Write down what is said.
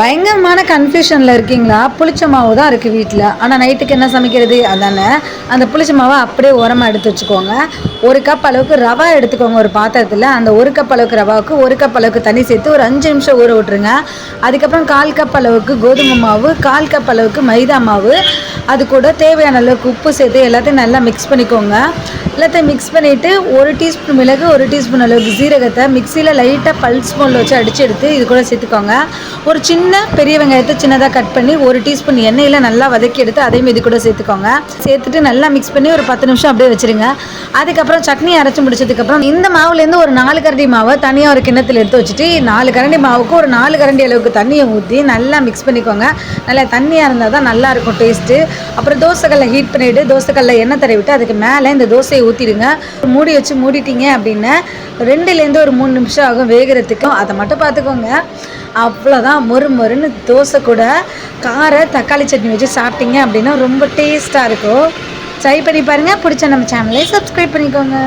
பயங்கரமான கன்ஃபியூஷனில் இருக்கீங்களா? புளிச்ச மாவு தான் இருக்குது வீட்டில் ஆனால் நைட்டுக்கு என்ன சமைக்கிறது? அதானே. அந்த புளிச்ச மாவை அப்படியே உரமாக எடுத்து வச்சுக்கோங்க. ஒரு கப் அளவுக்கு ரவா எடுத்துக்கோங்க ஒரு பாத்திரத்தில். அந்த ஒரு கப் அளவுக்கு ரவாவுக்கு ஒரு கப் அளவுக்கு தண்ணி சேர்த்து ஒரு அஞ்சு நிமிஷம் ஊற விட்டுருங்க. அதுக்கப்புறம் கால் கப் அளவுக்கு கோதுமை மாவு கால் கப் அளவுக்கு மைதா மாவு அது கூட தேவையான அளவுக்கு உப்பு சேர்த்து எல்லாத்தையும் நல்லா மிக்ஸ் பண்ணிக்கோங்க. எல்லாத்தையும் மிக்ஸ் பண்ணிவிட்டு ஒரு டீஸ்பூன் மிளகு ஒரு டீஸ்பூன் அளவுக்கு சீரகத்தை மிக்சியில் லைட்டாக பல்ஸ் ஸ்பூனில் வச்சு அடித்து எடுத்து இது கூட சேர்த்துக்கோங்க. ஒரு சின்ன பெரிய வெங்காயத்தை சின்னதாக கட் பண்ணி ஒரு டீஸ்பூன் எண்ணெயில் நல்லா வதக்கி எடுத்து அதையும் இது கூட சேர்த்துக்கோங்க. சேர்த்துட்டு நல்லா மிக்ஸ் பண்ணி ஒரு பத்து நிமிஷம் அப்படியே வச்சுருங்க. அதுக்கப்புறம் சட்னி அரைச்சி முடிச்சதுக்கப்புறம் இந்த மாவுலேருந்து ஒரு நாலு கரண்டி மாவை தனியாக ஒரு கிண்ணத்தில் எடுத்து வச்சுட்டு நாலு கரண்டி மாவுக்கு ஒரு நாலு கரண்டி அளவுக்கு தண்ணியை ஊற்றி நல்லா மிக்ஸ் பண்ணிக்கோங்க. நல்லா தண்ணியாக இருந்தால் தான் நல்லாயிருக்கும் டேஸ்ட்டு அப்புறம் தோசைக்கல்லை ஹீட் பண்ணிவிட்டு தோசைக்கல்லில் எண்ணெய் தடவிட்டு அதுக்கு மேலே இந்த தோசையை ஊற்றிடுங்க மூடி வச்சு மூடிட்டீங்க அப்படின்னா ரெண்டுலேருந்து ஒரு மூணு நிமிஷம் ஆகும் வேகிறதுக்கும் அதை மட்டும் பார்த்துக்கோங்க. அவ்வளோதான் மொறு மொறுன்னு தோசை கூட கார தக்காளி சட்னி வச்சு சாப்பிட்டீங்க அப்படின்னா ரொம்ப டேஸ்ட்டாக இருக்கும். ட்ரை பண்ணி பாருங்கள் பிடிச்ச நம்ம சேனலை சப்ஸ்கிரைப் பண்ணிக்கோங்க.